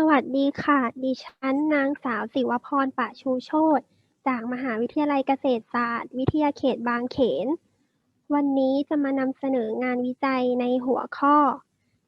สวัสดีค่ะ ดิฉันนางสาวศิวพรปะชูโชตจากมหาวิทยาลัยเกษตรศาสตร์ วิทยาเขตบางเขน วันนี้จะมานำเสนองานวิจัยในหัวข้อ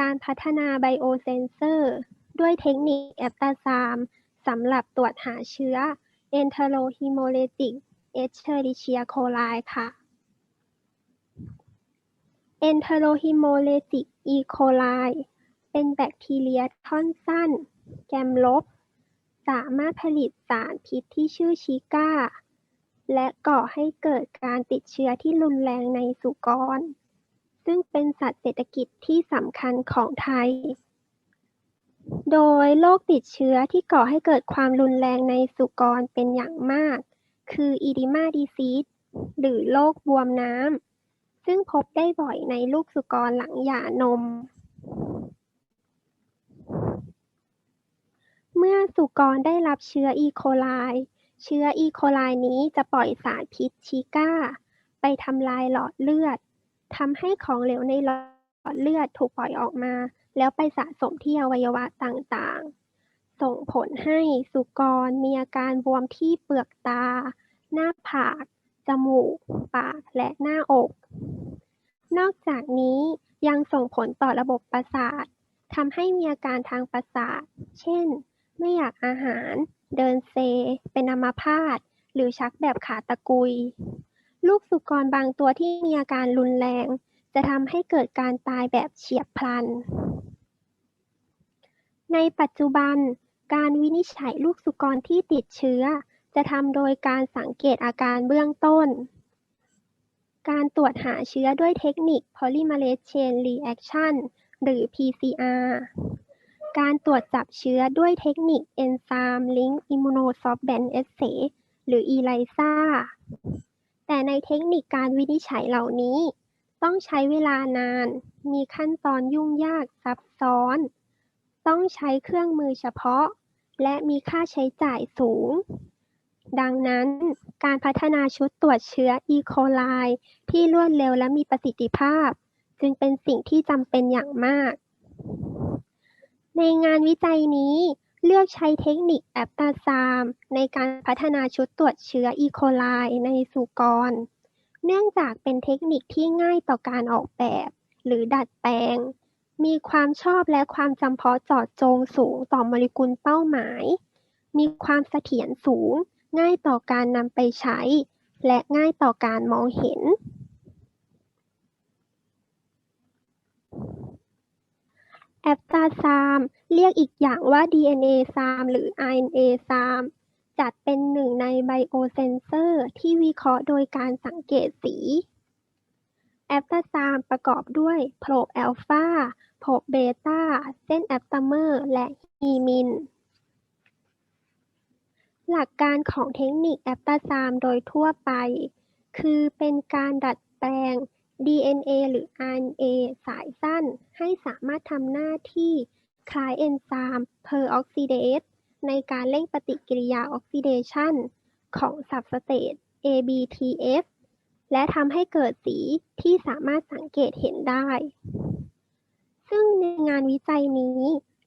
การพัฒนาไบโอเซนเซอร์ ด้วยเทคนิคแอปตาซามสำหรับตรวจหาเชื้อ Enterohemolytic Escherichia coli ค่ะ Enterohemolytic E. coli เป็นแบคทีเรียท่อนสั้น แกมลบ สามารถผลิตสารพิษที่ชื่อชิก้า และก่อให้เกิดการติดเชื้อที่รุนแรงในสุกร ซึ่งเป็นสัตว์เศรษฐกิจที่สำคัญของไทย โดยโรคติดเชื้อที่ก่อให้เกิดความรุนแรงในสุกรเป็นอย่างมาก คืออีดิมาดีซีสหรือโรคบวมน้ำซึ่งพบได้บ่อยในลูกสุกรหลังหย่านม เมื่อสุกรได้รับเชื้ออีโคไล เชื้ออีโคไลนี้จะปล่อยสารพิษชิก้า ไปทำลายหลอดเลือด ทำให้ของเหลวในหลอดเลือดถูกปล่อยออกมา แล้วไปสะสมที่อวัยวะต่างๆ ส่งผลให้สุกรมีอาการบวมที่เปลือกตา หน้าผาก จมูก ปาก และหน้าอก นอกจากนี้ยังส่งผลต่อระบบประสาท ทำให้มีอาการทางประสาท เช่น ไม่อยากอาหาร เดินเซ เป็นอัมพาต หรือชักแบบขาตะกุย ลูกสุกรบางตัวที่มีอาการรุนแรง จะทำให้เกิดการตายแบบเฉียบพลัน ในปัจจุบัน การวินิจฉัยลูกสุกรที่ติดเชื้อ จะทำโดยการสังเกตอาการเบื้องต้น การตรวจหาเชื้อด้วยเทคนิค Polymerase Chain Reaction หรือ PCR การตรวจจับเชื้อด้วยเทคนิค Enzyme Link Immunosorbent Assay หรือ ELISA แต่ในเทคนิคการวินิจฉัยเหล่านี้ ต้องใช้เวลานาน มีขั้นตอนยุ่งยากซับซ้อน ต้องใช้เครื่องมือเฉพาะ และมีค่าใช้จ่ายสูง ดังนั้นการพัฒนาชุดตรวจเชื้อ E. coli ที่รวดเร็วและมีประสิทธิภาพ จึงเป็นสิ่งที่จำเป็นอย่างมาก ในงานวิจัยนี้เลือกใช้เทคนิคแอปตาซามในการพัฒนาชุดตรวจเชื้อ E. coli ในสุกร เนื่องจากเป็นเทคนิคที่ง่ายต่อการออกแบบ หรือดัดแปลง มีความชอบและความจำเพาะเจาะจงสูงต่อโมเลกุลเป้าหมาย มีความเสถียรสูง ง่ายต่อการนำไปใช้ และง่ายต่อการมองเห็น แอปตาซาม เรียกอีกอย่างว่า DNA ซามหรือ RNA ซาม จัดเป็นหนึ่งในไบโอเซนเซอร์ที่วิเคราะห์โดยการสังเกตสี แอปตาซามประกอบด้วยโพรบแอลฟาโพรบเบต้า เส้นแอปตาเมอร์ และฮีมิน หลักการของเทคนิคแอปตาซามโดยทั่วไป คือเป็นการดัดแปลง DNA หรือ RNA สายสั้นให้สามารถทำหน้าที่คล้ายเอนไซม์เพอร์ออกซิเดสในการเร่งปฏิกิริยาออกซิเดชันของสับสเตต ABTS และทำให้เกิดสีที่สามารถสังเกตเห็นได้ ซึ่งในงานวิจัยนี้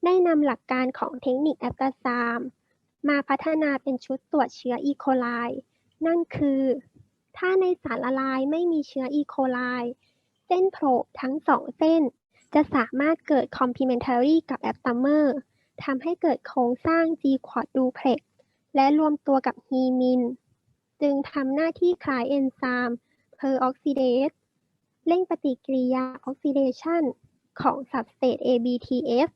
ได้นำหลักการของเทคนิคแอปตาซาม มาพัฒนาเป็นชุดตรวจเชื้ออีโคไล นั่นคือ ถ้าในสารละลายไม่มีเชื้ออีโคไลเส้นโผล่ทั้งสองเส้น จะสามารถเกิด complementary กับแอปตาเมอร์ทำให้เกิดโครงสร้าง G-quad duplex และรวมตัวกับฮีมิน จึงทำหน้าที่คล้ายเอนไซม์เพอร์ออกซิเดสเร่งปฏิกิริยาออกซิเดชันของสับสเตต ABTS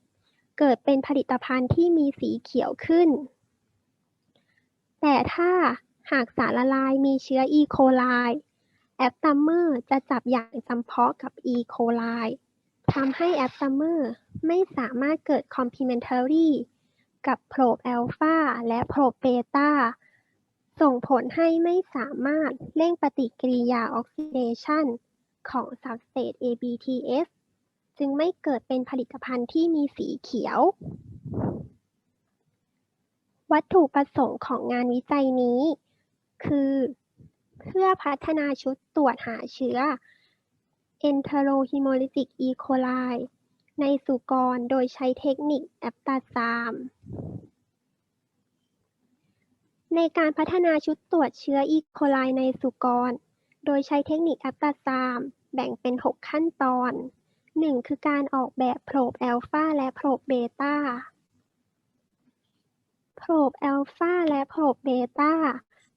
เกิดเป็นผลิตภัณฑ์ที่มีสีเขียวขึ้น แต่ถ้า หากสารละลายมีเชื้อ E. coli แอปตาเมอร์จะจับอย่างจำเพาะกับ E. coli ทำให้แอปตาเมอร์ไม่สามารถเกิด complementary กับโพรบแอลฟาและโพรบเบต้าส่งผลให้ไม่สามารถเร่งปฏิกิริยาออกซิเดชันของสับสเตต ABTS จึงไม่เกิดเป็นผลิตภัณฑ์ที่มีสีเขียว วัตถุประสงค์ของงานวิจัยนี้ คือ เพื่อพัฒนาชุดตรวจหาเชื้อ Enterohemolytic E. coli ในสุกรโดยใช้เทคนิคแอปตาซามในการพัฒนาชุดตรวจเชื้ออีโคไลในสุกร โดยใช้เทคนิคแอปตาซามแบ่งเป็น 6 ขั้นตอน 1. คือการออกแบบโพรบแอลฟาและโพรบเบต้า โพรบแอลฟาและโพรบเบต้า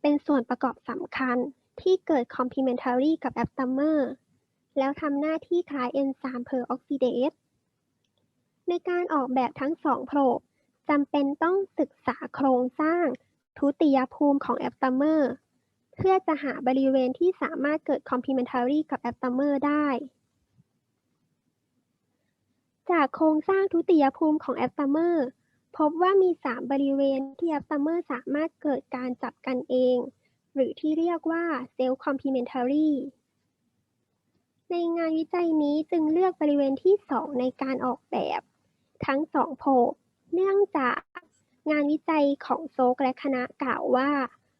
เป็นส่วนประกอบสำคัญที่เกิด complementary กับแอปต m เมอร์แล้วทำหน้าที่คล้ายเอนไซม์เพอร์ออกซิเดสในการออกแบบทั้งสองโพรบจำเป็นต้องศึกษาโครงสร้างทุติยภูมิของแอปต m เมอร์เพื่อจะหาบริเวณที่สามารถเกิด complementary กับแอปต m เมอร์ได้ จากโครงสร้างทุติยภูมิของแอปต m เมอร์ พบว่ามี 3 บริเวณที่แอปต m เมอร์สามารถเกิดการจับกันเอง หรือที่เรียกว่า self complementary ในงานวิจัยนี้จึงเลือกบริเวณที่ 2 ในการออกแบบ ทั้ง 2 โพบเนื่องจากงานวิจัยของโซกและคณะกล่าวว่า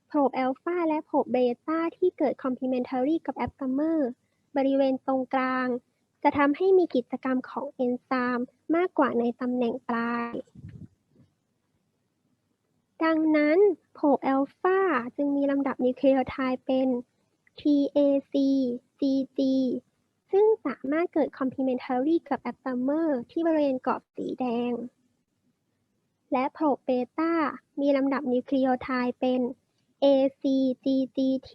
โพบแอลฟาและโพบเบต้าที่เกิด complementary กับแอปต m เมอร์บริเวณตรงกลาง จะทำให้มีกิจกรรมของเอนไซม์มากกว่าในตำแหน่งปลาย ดังนั้นโพบแอลฟาจึงมีลำดับนิวเคลีโอไทด์เป็น TAC GG ซึ่งสามารถเกิด complementary กับแอปต m เมอร์ที่บริเวณกรอบสีแดง และโพรบเบต้ามีลำดับนิวเคลีโอไทด์เป็น ACGGT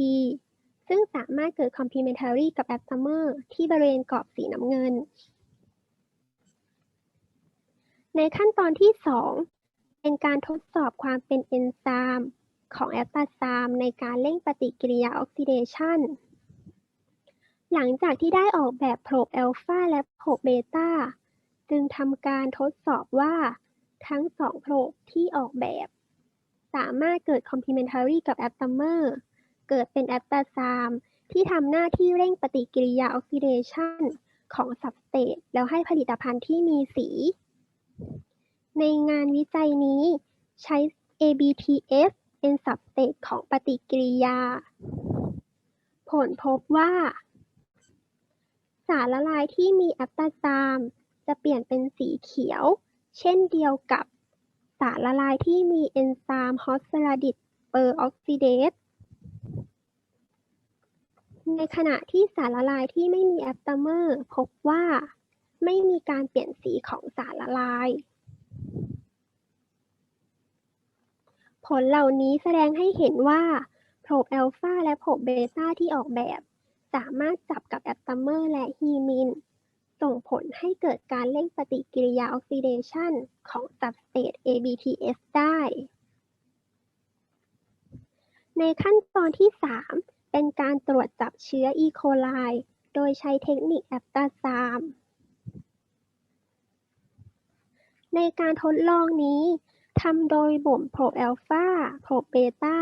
ซึ่งสามารถเกิด complementary กับแอปต m เมอร์ที่บริเวณกรอบสีน้ำเงิน ในขั้นตอนที่ 2 เป็นการทดสอบความเป็นเอนไซม์ของแอปตาซามในการเร่งปฏิกิริยาออกซิเดชันหลังจากที่ได้ออกแบบโพรบแอลฟาและโพรบเบต้าจึงทำการทดสอบว่าทั้งสองโพรบที่ออกแบบ สามารถเกิด complementary กับแอปต m เมอร์เกิดเป็นแอปตาซามที่ทำหน้าที่เร่งปฏิกิริยาออกซิเดชันของสับสเตตแล้วให้ผลิตภัณฑ์ที่มีสี ในงานวิจัยนี้ ใช้ ABTS เป็นสับเตตของปฏิกิริยา ผลพบว่า สารละลายที่มีแอปตาซามจะเปลี่ยนเป็นสีเขียว เช่นเดียวกับสารละลายที่มีเอนไซม์ฮอสซาดิดเปอร์ออกซิเดสในขณะที่สารละลายที่ไม่มีแอปต m เมอร์ พบว่า ไม่มีการเปลี่ยนสีของสารละลาย ผลเหล่านี้แสดงให้เห็นว่าโพรบแอลฟาและโพรบเบต้าที่ออกแบบ สามารถจับกับแอปต m เมอร์และฮีมิน ส่งผลให้เกิดการเร่งปฏิกิริยาออกซิเดชันของสับสเตต ABTS ได้ ในขั้นตอนที่ 3 เป็นการตรวจจับเชื้ออีโคไลโดยใช้เทคนิคแอปตาซามในการทดลองนี้ ทำโดยบ่มโพรแอลฟาโพรเบต้า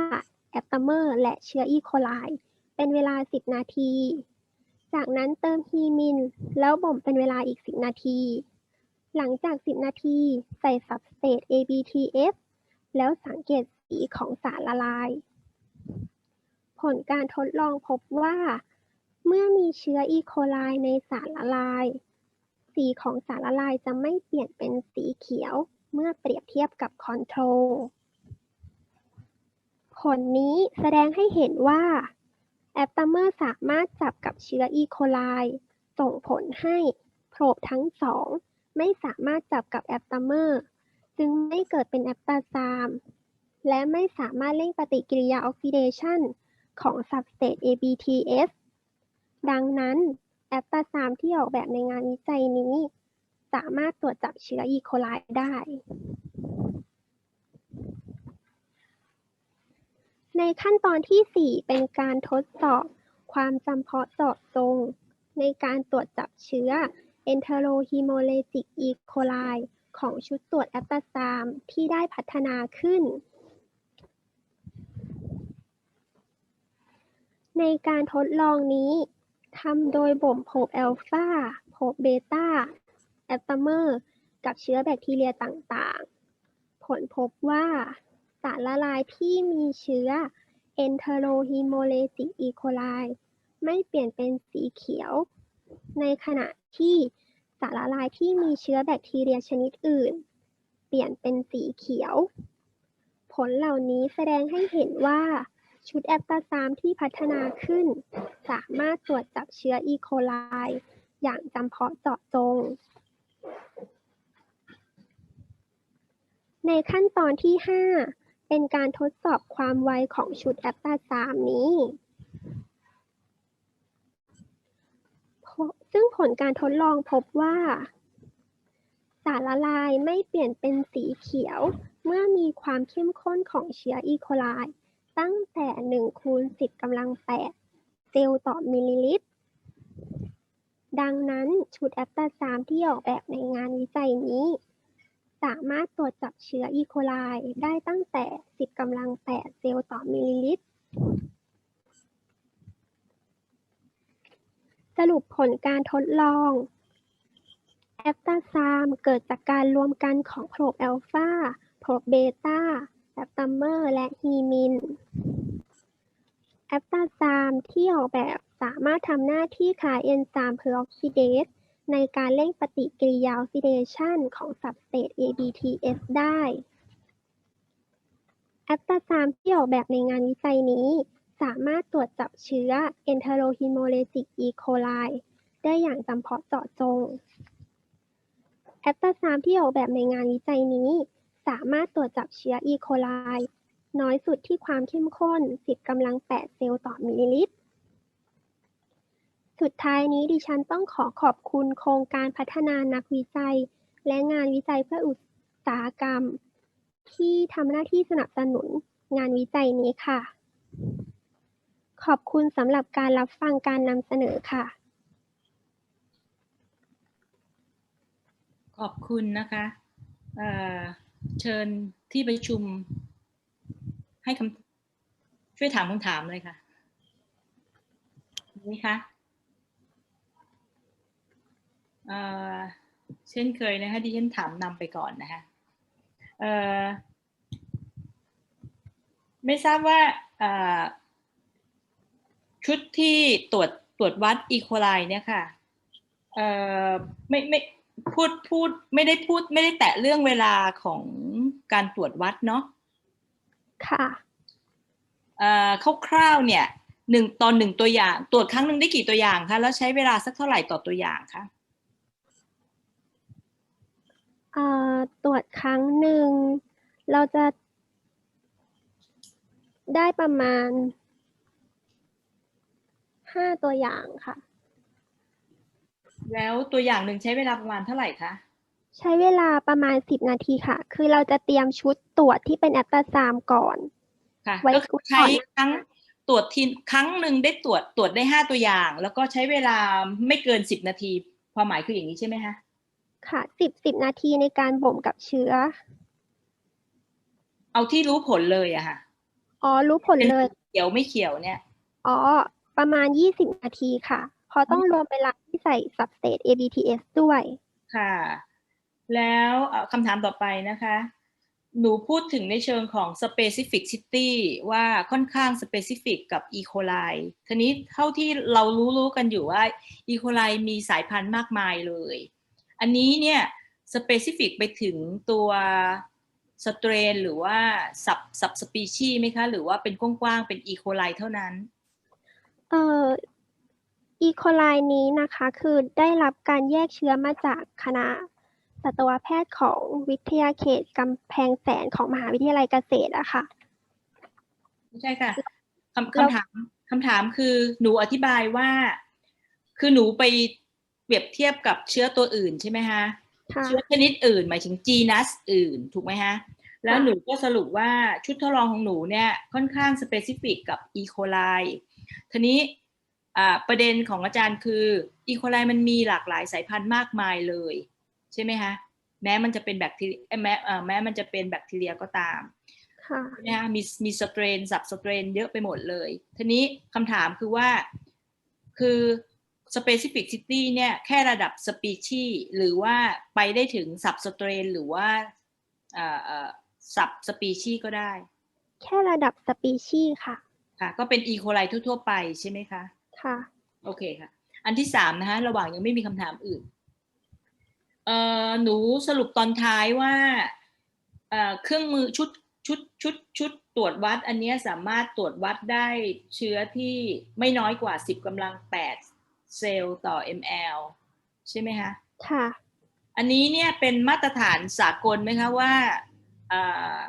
แอปต m เมอร์ และเชื้ออีโคไล เป็นเวลา 10 นาที จากนั้นเติมฮีมิน แล้วบ่มเป็นเวลาอีก 10 นาที หลังจาก 10 นาที ใส่สับสเตต ABTF แล้วสังเกตสีของสารละลาย ผลการทดลองพบว่า เมื่อมีเชื้ออีโคไลในสารละลาย สีของสารละลายจะไม่เปลี่ยนเป็นสีเขียว เมื่อเปรียบเทียบกับคอนโทรลผลนี้แสดงให้เห็นว่าแอปต m เมอร์สามารถจับกับเชื้ออีโคไลส่งผลให้โพรบทั้งสองไม่สามารถจับกับแอปต m เมอร์จึงไม่เกิดเป็นแอปตาซามและไม่สามารถเร่งปฏิกิริยาออกซิเดชันของสับสเตต ABTS ดังนั้นแอปตาซามที่ออกแบบในงานวิจัยนี้ สามารถตรวจจับเชื้ออีโคไลได้ ในขั้นตอนที่ 4 เป็นการทดสอบความจำเพาะเจาะจง ในการตรวจจับเชื้อ Enterohemolytic E. coli ของชุดตรวจแอปตาซามที่ได้พัฒนาขึ้น ในการทดลองนี้ทำโดยบ่มโพบแอลฟาโพบเบต้า แอปตเมอร์ กับเชื้อแบคทีเรียต่างๆ ผลพบว่าสารละลายที่มีเชื้อ Enterohemolytic E. coli ไม่เปลี่ยนเป็นสีเขียว ในขณะที่สสารละลายที่มีเชื้อแบคทีเรียชนิดอื่น เปลี่ยนเป็นสีเขียว ผลเหล่านี้แสดงให้เห็นว่าชุดแอปตาซามที่พัฒนาขึ้น สามารถตรวจจับเชื้ออีโคไลอย่างจำเพาะเจาะจง ในขั้นตอนที่ 5 เป็นการทดสอบความไวของชุดแอปตาซามนี้ ซึ่งผลการทดลองพบว่า สารละลายไม่เปลี่ยนเป็นสีเขียว เมื่อมีความเข้มข้นของเชื้ออีโคไลตั้งแต่ 1 คูณ 10กำลัง 8เซลล์ต่อมิลลิลิตร ดังนั้นชุดแอปตาซามที่ออกแบบในงานวิจัยนี้ สามารถตรวจจับเชื้ออีโคไลได้ตั้งแต่ 10กำลัง 8 เซลล์ต่อมิลลิลิตร สรุปผลการทดลองแอปตาซามเกิดจากการรวมกันของโพรบแอลฟาโพรบเบต้าแอปตาเมอร์และฮีมิน แอปตาซามที่ออกแบบสามารถทำหน้าที่คลายเอนไซม์เพอร์ออกซิเดส ในการเร่งปฏิกิริยาออกซิเดชันของสับสเตต ABTS ได้ แอปตาซามที่ออกแบบในงานวิจัยนี้ สามารถตรวจจับเชื้อ Enterohemolytic E. coli ได้อย่างจำเพาะเจาะจง แอปตาซามที่ออกแบบในงานวิจัยนี้ สามารถตรวจจับเชื้อ E. coli น้อยสุดที่ความเข้มข้น 10กำลัง 8 เซลล์ต่อมิลลิลิตร สุดท้ายนี้ดิฉันต้องขอขอบคุณโครงการพัฒนานักวิจัย และงานวิจัยเพื่ออุตสาหกรรม ที่ทำหน้าที่สนับสนุนงานวิจัยนี้ค่ะ ขอบคุณสำหรับการรับฟังการนำเสนอค่ะ ขอบคุณนะคะเเชิญที่ประชุมให้คำช่วยถามคำถามเลยค่ะมีไหมคะ เอ่อเช่นเคยนะคะดิฉันถามนำไปก่อนนะคะเอ่อไม่ทราบว่าเอ่อชุดที่ตรวจตรวจวัดอีโคไลเนี่ยค่ะเอ่อไม่ไม่พูดพูดไม่ได้พูดไม่ได้แตะเรื่องเวลาของการตรวจวัดเนาะค่ะเอ่อคร่าวๆเนี่ยหนึ่งตอนหนึ่งตัวอย่าง ตรวจครั้งหนึ่งได้กี่ตัวอย่างคะแล้วใช้เวลาสักเท่าไหร่ต่อตัวอย่างคะ เอ่อตรวจครั้งหนึ่ง เราจะได้ประมาณห้าตัวอย่างค่ะ แล้วตัวอย่างหนึ่งใช้เวลาประมาณเท่าไหร่คะ ใช้เวลาประมาณสิบนาทีค่ะ คือเราจะเตรียมชุดตรวจที่เป็นแอปตาซามก่อน ค่ะไว้ก็คือใช้ก่อน ครั้งตรวจทีครั้งหนึ่งได้ตรวจตรวจได้ห้าตัวอย่าง แล้วก็ใช้เวลาไม่เกินสิบนาทีความหมายคืออย่างนี้ใช่ไหมคะ ค่ะสิบสิบนาทีในการบ่มกับเชื้อ เอาที่รู้ผลเลยอะค่ะ อ๋อ รู้ผลเลย เขียวไม่เขียวเนี่ย อ๋อ ประมาณยี่สิบนาทีค่ะเพราะต้องรวมเวลาที่ใส่ substate ABTS ด้วย ค่ะ แล้วเอ่อคำถามต่อไปนะคะ หนูพูดถึงในเชิงของ specificity ว่าค่อนข้าง specific กับ E. coli ทีนี้เท่าที่เรารู้รู้กันอยู่ว่า E. coli มีสายพันธุ์มากมายเลย อันนี้เนี่ย specific ไปถึงตัวสเตรนหรือว่า sub sub species ไหมคะ หรือว่าเป็นกว้างๆเป็น E. coli เท่านั้นเอ่ออีโคไลนี้นะคะคือได้รับการแยกเชื้อมาจากคณะสัตวแพทย์ของวิทยาเขตกำแพงแสนของมหาวิทยาลัยเกษตรอะค่ะไม่ใช่ค่ะคำแล้วคำถามคำถามคือหนูอธิบายว่า คือหนูไป เปรียบเทียบกับเชื้อตัวอื่นใช่ไหมคะค่ะเชื้อชนิดอื่นหมายถึง genus อื่นถูกไหมฮะแล้วค่ะหนูก็สรุปว่าชุดทดลองของหนูเนี่ยค่อนข้าง specific กับ E. coli ทีนี้อ่าประเด็นของอาจารย์คือ E. coli มันมีหลากหลายสายพันธุ์มากมายเลย ใช่ไหมคะแม้มันจะเป็นแบคทีเรียเอ้ยแม้เอ่อแม้มันจะเป็นแบคทีเรียก็ตามค่ะนะคะมีมีสเตรนสับสเตรนเยอะไปหมดเลย ทีนี้คำถามคือว่า คือ specificity เนี่ยแค่ระดับสปีชีหรือว่าไปได้ถึงสับสเตรนหรือว่าเอ่อเอ่อสับสปีชีก็ได้ แค่ระดับสปีชีส์ค่ะ ค่ะ ก็เป็นอีโคไลทั่วๆไปใช่ไหมคะ ค่ะ โอเคค่ะ อันที่สามนะคะระหว่างยังไม่มีคำถามอื่นเอ่อหนูสรุปตอนท้ายว่าเอ่อเครื่องมือชุดชุดชุดชุดตรวจวัด อันเนี้ยสามารถตรวจวัดได้เชื้อที่ไม่น้อยกว่า 10กำลัง8 เซลล์ต่อ ml ใช่ไหมคะ ค่ะ อันนี้เนี่ยเป็นมาตรฐานสากลไหมคะว่าอ่า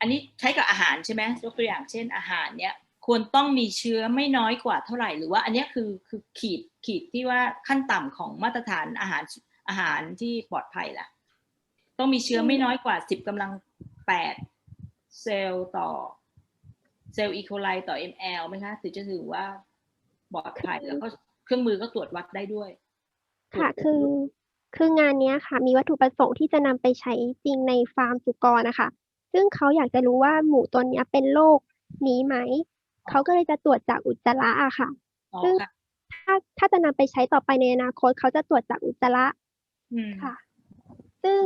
อันนี้ใช้กับอาหารใช่ไหมยกตัวอย่างเช่นอาหารเนี่ยควรต้องมีเชื้อไม่น้อยกว่าเท่าไหร่หรือว่าอันเนี้ยคือคือขีดขีดที่ว่าขั้นต่ำของมาตรฐานอาหารอาหารที่ปลอดภัยล่ะ ต้องมีเชื้อไม่น้อยกว่า10กำลัง8เซลล์ต่อเซลล์อีโคไลต่อ ml ไหมคะ ถึงจะถือว่า ปลอดภัยแล้วก็เครื่องมือก็ตรวจวัดได้ด้วย ค่ะ คือ คืองานเนี้ยค่ะ มีวัตถุประสงค์ที่จะนำไปใช้จริงในฟาร์มสุกรนะคะ ซึ่งเขาอยากจะรู้ว่าหมูตัวเนี้ยเป็นโรคนี้ไหม เขาก็เลยจะตรวจจากอุจจาระอะค่ะอ๋อซึ่งค่ะถ้าถ้าจะนำไปใช้ต่อไปในอนาคต เขาจะตรวจจากอุจจาระอืมค่ะ ซึ่ง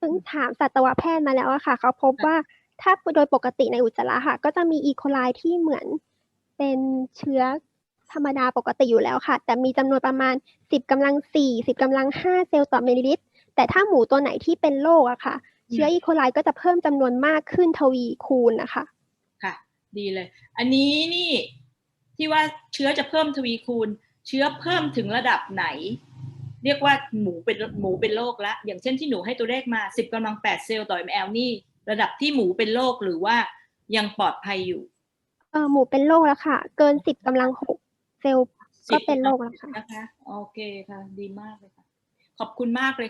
ซึ่งถามสัตวแพทย์มาแล้วอะค่ะ เขาพบว่าถ้าโดยปกติในอุจจาระค่ะ ก็จะมีอีโคไลที่เหมือนเป็นเชื้อ ธรรมดาปกติอยู่แล้วค่ะ แต่มีจำนวนประมาณ 10กำลัง4 10กำลัง5เซลล์ต่อมิลลิลิตร แต่ถ้าหมูตัวไหนที่เป็นโรคอะค่ะ เชื้ออีโคไลก็จะเพิ่มจำนวนมากขึ้นทวีคูณนะคะ ค่ะ ดีเลย อันนี้นี่ที่ว่าเชื้อจะเพิ่มทวีคูณ เชื้อเพิ่มถึงระดับไหน เรียกว่าหมูเป็นหมูเป็นโรคละ อย่างเช่นที่หนูให้ตัวเลขมา 10กำลัง8เซลล์ต่อ ml นี่ ระดับที่หมูเป็นโรคหรือว่ายังปลอดภัยอยู่เออหมูเป็นโรคแล้วค่ะ เกิน10กำลัง6 เซลล์ก็เป็นโรคแล้วค่ะ นะคะ โอเคค่ะ ดีมากเลยค่ะ ขอบคุณมากเลย